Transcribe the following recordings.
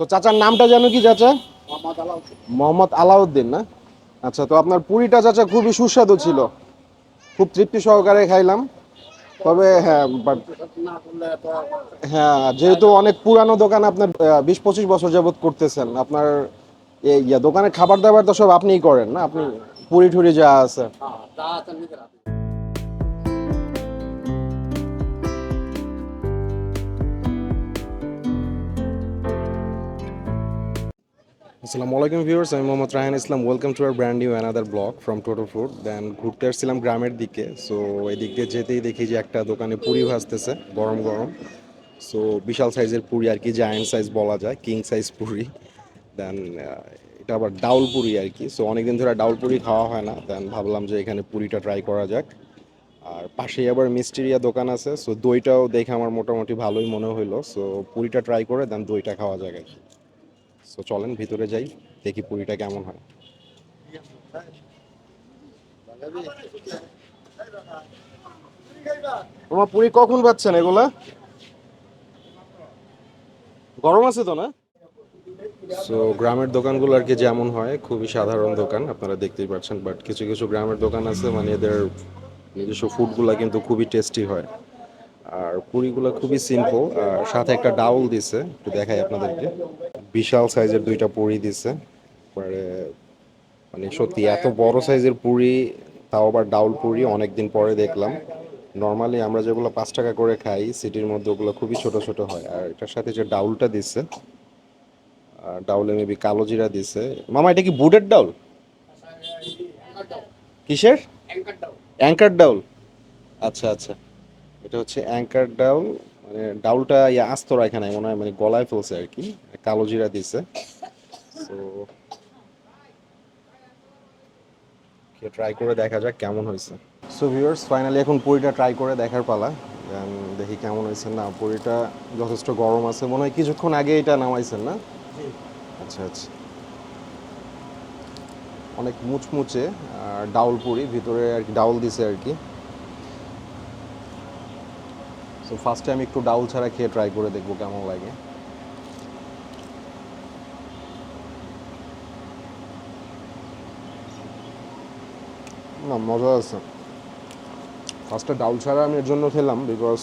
তো চাচার নামটা জানো কি চাচা? মোহাম্মদ আলাউদ্দিন। না? আচ্ছা তো আপনার পুরিটা চাচা খুবই সুস্বাদু ছিল। খুব তৃপ্তি সহকারে খাইলাম। তবে হ্যাঁ বাট হ্যাঁ যেহেতু অনেক পুরানো দোকান আপনার বিশ পঁচিশ বছর যাবত করতেছেন আপনার এই ইয়া দোকানের খাবার দাবার তো সব আপনিই করেন না? আপনি পুরি টুরি যা আছে। আসসালামু আলাইকুম ভিউয়ার্স, আমি Mohammad Rahan Islam. Welcome to our brand new another blog from Toto food then ঘুরতে আসছিলাম গ্রামের দিকে সো এই দিক দিয়ে যেতেই দেখি যে একটা দোকানে পুরি ভাজতেছে, গরম গরম। সো বিশাল সাইজের পুরি আর কি জায়ান্ট সাইজ বলা যায় কিং সাইজ পুরি। দেন এটা আবার ডাউল পুরি আর কি। সো অনেকদিন ধরে ডাউল পুরি খাওয়া হয় না দেন ভাবলাম যে এখানে পুরিটা ট্রাই করা যাক। আর পাশেই আবার মিস্টেরিয়া দোকান আছে সো দইটাও দেখে আমার মোটামুটি ভালোই মনে হইল। সো পুরিটা ট্রাই করে দেন দইটা খাওয়া যাক আর কি। সো চলেন ভিতরে যাই দেখি পুরিটা কেমন হয়। তোমার পুরি কখন পাচ্ছেন এগুলা? গরম আছে তো না? সো গ্রামের দোকানগুলো আর কি যেমন হয় খুবই সাধারণ দোকান আপনারা দেখতেই পাচ্ছেন বাট কিছু কিছু গ্রামের দোকান আছে মানে এদের নিজস্ব ফুডগুলা কিন্তু খুবই টেস্টি হয়। আর পুরিগুলো খুবই সিম্পল আর সাথে একটা ডাউল দিছে একটু দেখাই আপনাদেরকে। বিশাল সাইজের দুইটা পুরি দিছে পরে মানে সত্যি এত বড় সাইজের পুরি তাও আবার ডাউল পুরি অনেকদিন পরে দেখলাম। নর্মালি আমরা যেগুলো পাঁচ টাকা করে খাই সিটির মধ্যে ওগুলো খুবই ছোট ছোট হয়। আর এটার সাথে যে ডাউলটা দিছে আর ডাউলে মেবি কালো জিরা দিছে। মামা এটা কি বুটের ডাউল? কিসের? অ্যাঙ্কার ডাউল। আচ্ছা আচ্ছা। এটা হচ্ছে অ্যাঙ্কার ডাউল। মানে ডাউলটা ইয়া আস্ত রাখে নাই মনে হয় মানে গলায় ফেলছে আর কি কালো জিরা দিছে। সো ট্রাই করে দেখা যাক কেমন হয়েছে। সো ভিউয়ার্স ফাইনালি এখন পুরিটা ট্রাই করে দেখার পালা। দেখি কেমন হয়েছে। না পুরিটা যথেষ্ট গরম আছে। মনে হয় কিছুক্ষণ আগে এটা নামাইছেন না? আচ্ছা আচ্ছা। অনেক মুচমুচে আর ডাউল পুরি ভিতরে আর কি ডাউল দিছে আর কি। সো ফার্স্টে আমি একটু ডাউল ছাড়া খেয়ে ট্রাই করে দেখব কেমন লাগে। না, মজা আছে। ফার্স্টে ডাউল ছাড়া আমি এর জন্য খেলাম বিকজ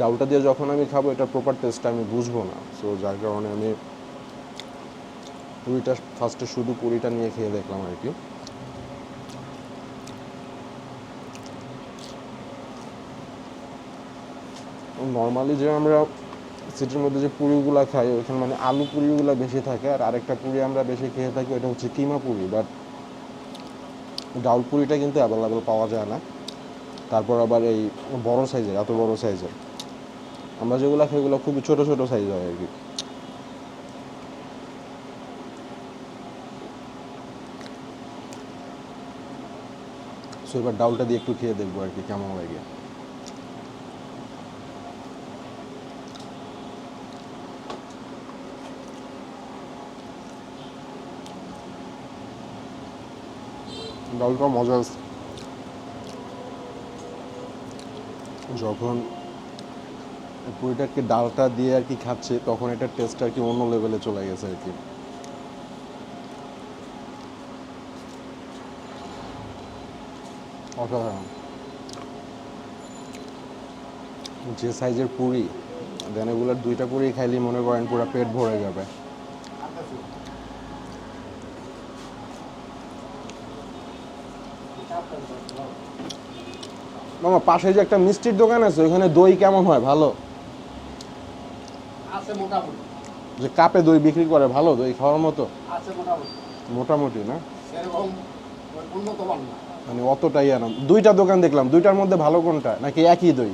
ডাউলটা দিয়ে যখন আমি খাব, এটা প্রপার টেস্টটা আমি বুঝব না। সো যার কারণে আমি পুরিটা ফার্স্টে শুধু পুরিটা নিয়ে খেয়ে দেখলাম আর কি। নর্মালি যে আমরা সিটির মধ্যে যে পুরিগুলা খাই, ওইখানে মানে আলু পুরিগুলা বেশি থাকে আর আরেকটা পুরি আমরা বেশি খেয়ে থাকি ওটা হচ্ছে কিমা পুরি। বাট ডাউল পুরিটা কিন্তু অ্যাভেলেবেল পাওয়া যায় না। তারপর আবার এই বড় সাইজের এত বড় সাইজের আমরা যেগুলো খাই ওগুলো খুবই ছোট ছোট সাইজ হয় আর কি। সো এবার ডাউলটা দিয়ে একটু খেয়ে দেখব আর কি, কেমন লাগে। ডাউলটা মজা আছে যখন পুরিটাকে ডালটা দিয়ে আর কি খাচ্ছে, তখন এটার টেস্ট আর কি অন্য লেভেলে চলে গেছে আর কি। অসাধারণ। যে সাইজের পুরি দেন এগুলোর দুইটা পুরি খাইলে মনে করেন পুরো পেট ভরে যাবে। মামা পাশে যে একটা মিষ্টির দোকান আছে ওইখানে দই কেমন হয়? ভালো? আছে মোটামুটি। যে কাপে দই বিক্রি করে ভালো দই খাওয়ার মতো? আছে মোটামুটি। মোটামুটি না? সেরকম উন্নত মান না। মানে অতটাই আনা দুইটা দোকান দেখলাম দুইটার মধ্যে ভালো কোনটা নাকি একই দই?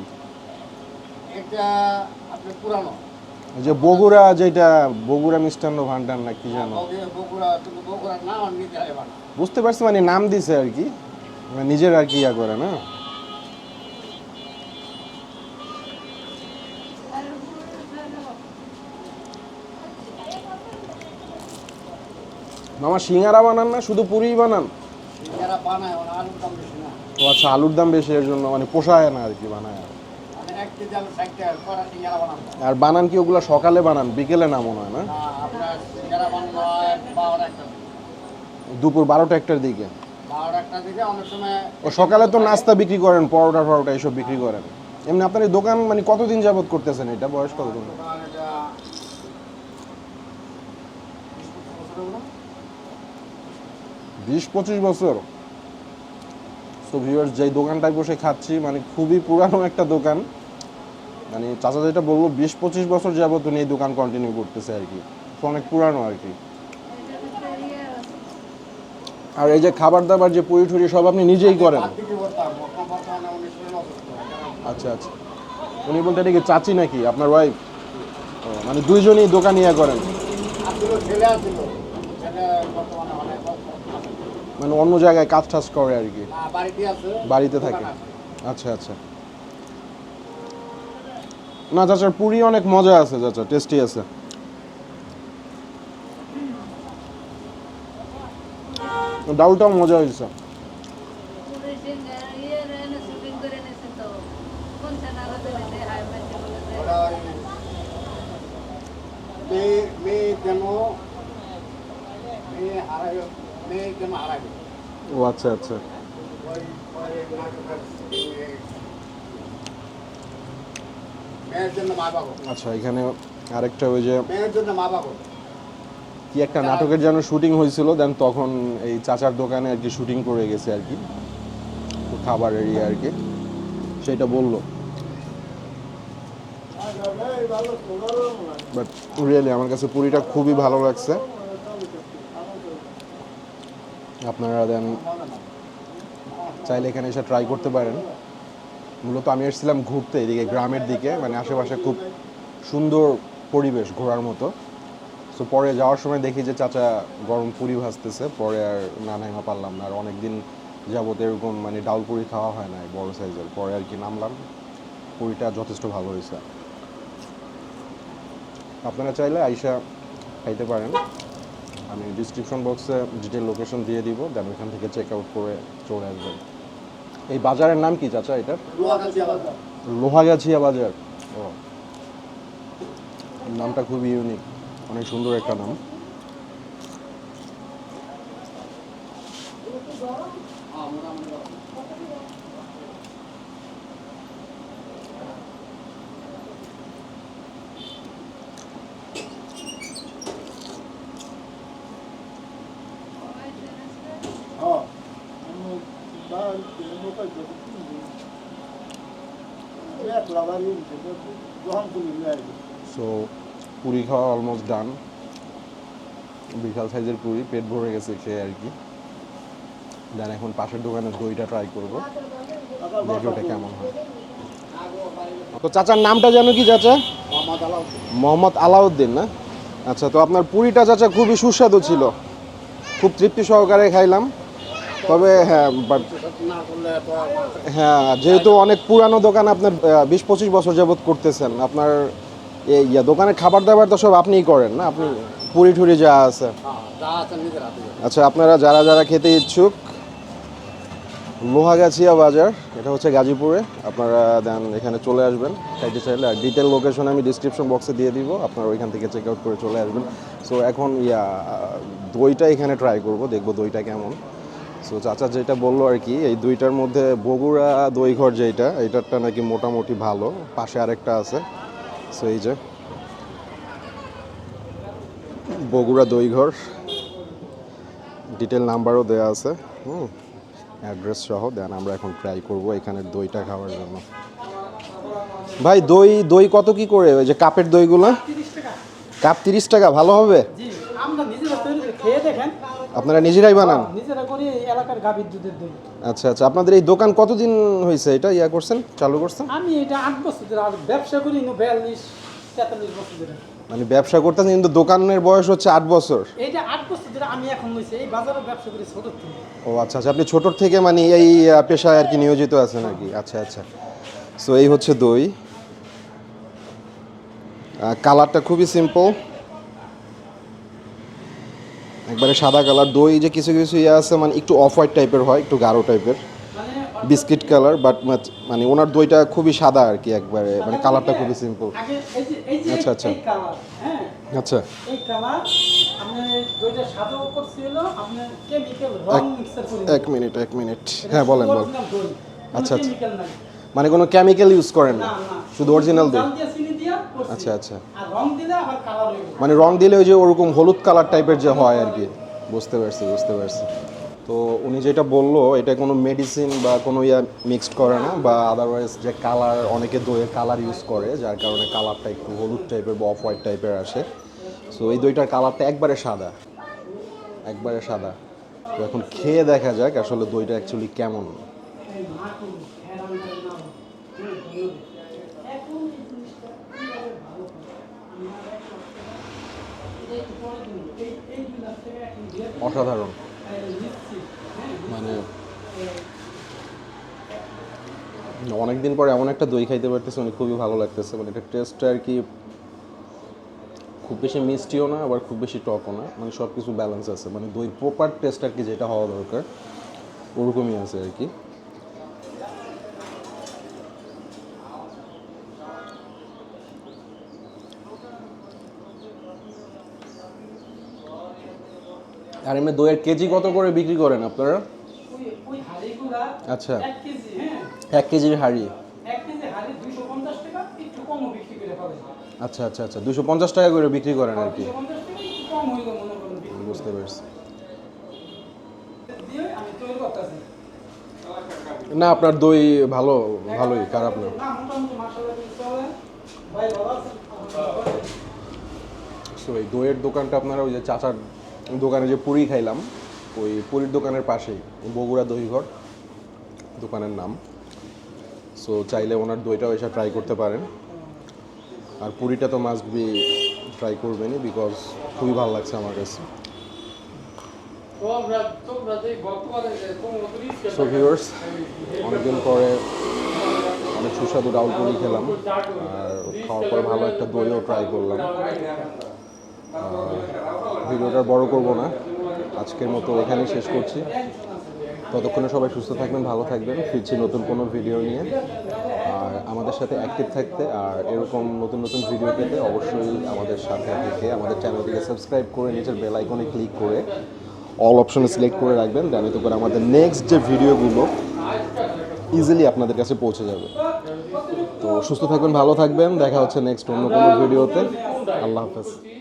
এটা আপনি পুরানো। যে বগুড়া যেটা বগুড়া মিষ্টান্ন ভান্ডার না কি জানো না বুঝতে পারছি মানে নাম দিছে আর কি। নিজের আর কি ইয়া করে না? মামা সিঙ্গারা বানান না? শুধু পুরি বানান? ও আচ্ছা আলুর দাম বেশি এর জন্য মানে পোষায় না আর কি বানায় মানে আর বানান কি ওগুলো সকালে বানান বিকেলে না মনে হয় না? দুপুর বারোটা একটার দিকে। ও সকালে তো নাস্তা বিক্রি করেন, পরোটা ফরোটা এইসব বিক্রি করেন। এমনি আপনার এই দোকান মানে কতদিন যাবত করতেছেন এটা? বয়স কতদিন বিশ পঁচিশ বছর। সো ভিউয়ার্স যেই দোকানটায় বসে খাচ্ছি মানে খুবই পুরানো একটা দোকান। মানে চাচা যেটা বলল, বিশ পঁচিশ বছর যাবত উনি এই দোকান কন্টিনিউ করতেছে আর কি। তো অনেক পুরানো আর কি। আর এই যে খাবার দাবার, যে পুরি টুরি সব আপনি নিজেই করেন। আচ্ছা আচ্ছা। উনি বলতে এটা কি চাচি নাকি? আপনার ওয়াইফ মানে দুইজনই দোকান ইয়া করেন। মানে অন্য জায়গায় কাজ টাজ করে আর কি। বাড়িতে থাকে। আচ্ছা আচ্ছা। না, চাচার পুরি অনেক মজা আছে, চাচা। টেস্টি আছে। ডাউলটাও মজা হয়েছে। ও আচ্ছা আচ্ছা। আচ্ছা এখানে আরেকটা ওই যে মেয়ের জন্য মা বাবা। কি একটা নাটকের যেন শুটিং হয়েছিল দেন তখন এই চাচার দোকানে আর কি শুটিং করে গেছে আর কি। খাবার এরিয়া আর কি। সেটা বলল। বাট রিয়েলি আমার কাছে পুরিটা খুবই ভালো লাগছে। আপনারা দেন চাইলে এখানে এসে ট্রাই করতে পারেন। মূলত আমি এসেছিলাম ঘুরতে এদিকে গ্রামের দিকে মানে আশেপাশে খুব সুন্দর পরিবেশ ঘোরার মতো। সো পরে যাওয়ার সময় দেখি যে চাচা গরম পুরি ভাজতেছে। পরে আর না নাইমা পারলাম না। আর অনেকদিন যাবত এরকম মানে ডাউল পুরি খাওয়া হয় না বড় সাইজের। পরে আর কি নামলাম। পুরিটা যথেষ্ট ভালো হয়েছে। আপনারা চাইলে আইসা খাইতে পারেন। আমি ডিসক্রিপশন বক্সে ডিটেল লোকেশন দিয়ে দিব। দেন ওইখান থেকে চেক আউট করে চলে আসবেন। এই বাজারের নাম কি চাচা এটার? আবার লোহাগাছিয়া বাজার। ও। নামটা খুবই ইউনিক অনেক সুন্দর একটা নাম। হ্যাঁ মোটামুটি হ্যাঁ সো পুরি খাওয়া অলমোস্ট ডান বিশাল সাইজের পুরি পেট ভরে গেছে খেয়ে আর কি। দেন এখন পাশের দোকানের দইটা ট্রাই করব দেখি ওটা কেমন হয়। তো চাচার নামটা জানো কি চাচা? মোহাম্মদ আলাউদ্দিন। না? আচ্ছা তো আপনার পুরিটা চাচা খুবই সুস্বাদু ছিল। খুব তৃপ্তি সহকারে খাইলাম। তবে হ্যাঁ বাট হ্যাঁ যেহেতু অনেক পুরানো দোকান আপনার বিশ পঁচিশ বছর যাবত করতেছেন আপনার ইয়া দোকানের খাবার দাবার তো সব আপনিই করেন না? আপনি পুরি টুরি যা আছে। আচ্ছা আপনারা যারা যারা খেতে ইচ্ছুক, লোহাগাছিয়া বাজার, এটা হচ্ছে গাজীপুরে। আপনারা দেন, এখানে চলে আসবেন। খাইতে চাইলে, আর ডিটেল লোকেশন আমি ডিসক্রিপশন বক্সে দিয়ে দিব। আপনারা ওইখান থেকে চেক আউট করে চলে আসবেন। সো এখন, ইয়া, দইটা এখানে ট্রাই করব, দেখব দইটা কেমন। সো চাচা যেটা বলল আর কি, এই দুইটার মধ্যে বগুড়া দইঘর যেটা এইটারটা নাকি মোটামুটি ভালো। পাশে আরেকটা আছে। সো এই যে। বগুড়া দইঘর। ডিটেল নাম্বারও দেওয়া আছে, হুম? অ্যাড্রেস সহ দেন আমরা এখন ট্রাই করব এখানের দইটা খাওয়ার জন্য। ভাই, দই দই কত কি করে? ওই যে কাপের দইগুলো? কাপ তিরিশ টাকা ভালো হবে? আপনারা নিজেরাই বানান? নিজেরা করি এই এলাকার গাভীর দুধের দই। আচ্ছা আচ্ছা আপনাদের এই দোকান কতদিন হয়েছে? এটা ইয়া করছেন চালু করছেন? আমি এটা আট বছর ধরে আর ব্যবসা করি বিয়াল্লিশ তেতাল্লিশ বছর ধরে। মানে ব্যবসা করতেন কিন্তু দোকানের বয়স হচ্ছে আট বছর। এইটা আট বছর ধরে আমি এখন হয়েছে এই বাজারে ব্যবসা করি ছোট থেকে। ও আচ্ছা আচ্ছা আপনি ছোটোর থেকে মানে এই পেশায় আর কি নিয়োজিত আছেন আর কি? আচ্ছা আচ্ছা। সো এই হচ্ছে দই। কালারটা খুবই সিম্পল একবারে সাদা কালার। দই যে কিছু কিছু ইয়ে আছে মানে একটু অফ হোয়াইট টাইপের হয় একটু গাঢ় টাইপের বিস্কিট কালার বাট মানে ওনার দইটা খুবই সাদা আর কি একবারে। মানে কালারটা খুবই সিম্পল আচ্ছা, আচ্ছা। হ্যাঁ? আচ্ছা। এক মিনিট এক মিনিট হ্যাঁ বলেন বলেন। আচ্ছা, আচ্ছা। মানে কোনো কেমিক্যাল ইউজ করেন? না শুধু অরিজিনাল দই? আচ্ছা আচ্ছা। মানে রং দিলে ওই যে ওরকম হলুদ কালার টাইপের যে হয় আর কি। বুঝতে পারছি বুঝতে পারছি। তো উনি যেটা বলল এটা কোনো মেডিসিন বা কোনো ইয়া মিক্সড করে না বা আদারওয়াইজ যে কালার অনেকে দইয়ের কালার ইউজ করে যার কারণে কালারটা একটু হলুদ টাইপের বা অফ হোয়াইট টাইপের আসে। সো এই দইটার কালারটা একবারে সাদা। একবারে সাদা। তো এখন খেয়ে দেখা যাক আসলে দইটা অ্যাকচুয়ালি কেমন এই না করুন হেরান করে না হুম, ধন্যবাদ। এখন এই জিনিসটা কীভাবে ভালো করে? আমরা এক সপ্তাহ- এই পরের দিন, এই- এই গিলাস থেকে এখন দিয়ে দিন। অসাধারণ। মানে অনেক দিন পরে এমন একটা দই খাইতে পারতেছে মানে খুবই ভালো লাগতেছে। মানে এটা টেস্টটা আর কি খুব বেশি মিষ্টিও না, আবার খুব বেশি টকও না। মানে সব কিছু ব্যালেন্স আছে। মানে দইয়ের প্রপার টেস্ট আর কি যেটা হওয়া দরকার, ওরকমই আছে আর কি। আর এমনি দইয়ের কেজি কত করে বিক্রি করেন আপনারা আচ্ছা এক কেজি, কেজির হাড়ি হাঁড়ি 250 টাকা, একটু কমও বিক্রি করে ফেলে। আচ্ছা আচ্ছা আচ্ছা দুশো পঞ্চাশ টাকা করে বিক্রি করেন আর কি 250 টাকা একটু কম হইল করেন বিক্রি বুঝতে পারছি। না আপনার দই ভালো ভালোই খারাপ না এই দইয়ের দোকানটা আপনারা ওই যে চাচার দোকানে যে পুরি খাইলাম, ওই পুরীর দোকানের পাশেই, বগুড়া দইঘর দোকানের নাম। সো চাইলে ওনার দইটাও এসে ট্রাই করতে পারেন। আর পুরিটা তো মাস্ট বি ট্রাই করবেনই বিকজ খুবই ভালো লাগছে আমার কাছে। সো ভিউয়ার্স অনেকদিন পরে অনেক সুস্বাদু ডাউল পুরি খেলাম। আর খাওয়ার পর ভালো একটা দইও ট্রাই করলাম। ভিডিওটা বড় করব না। আজকের মতো এখানেই শেষ করছি। ততক্ষণে সবাই সুস্থ থাকবেন, ভালো থাকবেন। ফিরছি নতুন কোনো ভিডিও নিয়ে। আর আমাদের সাথে অ্যাক্টিভ থাকতে আর এরকম নতুন নতুন ভিডিও পেতে অবশ্যই আমাদের সাথে থেকে আমাদের চ্যানেলটিকে সাবস্ক্রাইব করে, নিচের বেল আইকনে ক্লিক করে অল অপশনে সিলেক্ট করে রাখবেন। এতে করে আমাদের নেক্সট যে ভিডিওগুলো ইজিলি আপনাদের কাছে পৌঁছে যাবে। তো সুস্থ থাকবেন, ভালো থাকবেন। দেখা হচ্ছে নেক্সট অন্য কোনো ভিডিওতে। আল্লাহ হাফেজ।